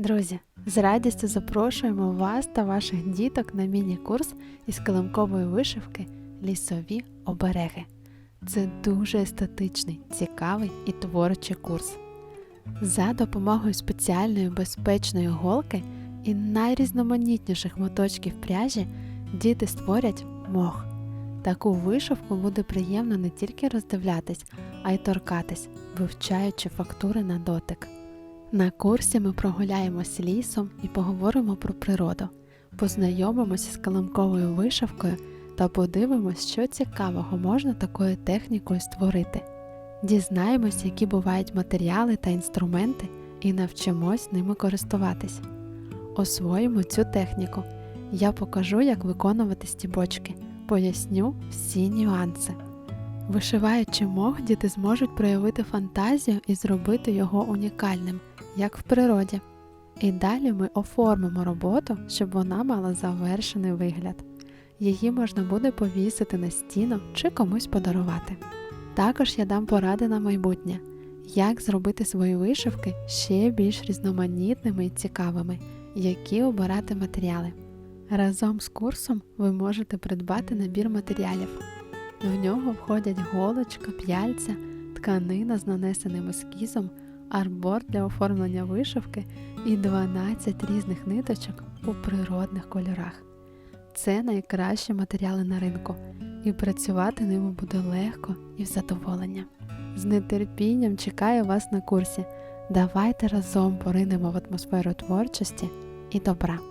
Друзі, з радістю запрошуємо вас та ваших діток на міні-курс із килимкової вишивки Лісові обереги. Це дуже естетичний, цікавий і творчий курс. За допомогою спеціальної безпечної голки і найрізноманітніших моточків пряжі діти створять мох. Таку вишивку буде приємно не тільки роздивлятись, а й торкатись, вивчаючи фактури на дотик. На курсі ми прогуляємось лісом і поговоримо про природу, познайомимося з каламковою вишивкою та подивимось, що цікавого можна такою технікою створити. Дізнаємось, які бувають матеріали та інструменти, і навчимось ними користуватись. Освоїмо цю техніку. Я покажу, як виконувати стібочки, поясню всі нюанси. Вишиваючи мох, діти зможуть проявити фантазію і зробити його унікальним, як в природі. І далі ми оформимо роботу, щоб вона мала завершений вигляд. Її можна буде повісити на стіну чи комусь подарувати. Також я дам поради на майбутнє, як зробити свої вишивки ще більш різноманітними і цікавими, які обирати матеріали. Разом з курсом ви можете придбати набір матеріалів. В нього входять голочка, п'яльця, тканина з нанесеним ескізом, арбор для оформлення вишивки і 12 різних ниточок у природних кольорах. Це найкращі матеріали на ринку, і працювати ними буде легко і в задоволення. З нетерпінням чекаю вас на курсі. Давайте разом поринемо в атмосферу творчості і добра.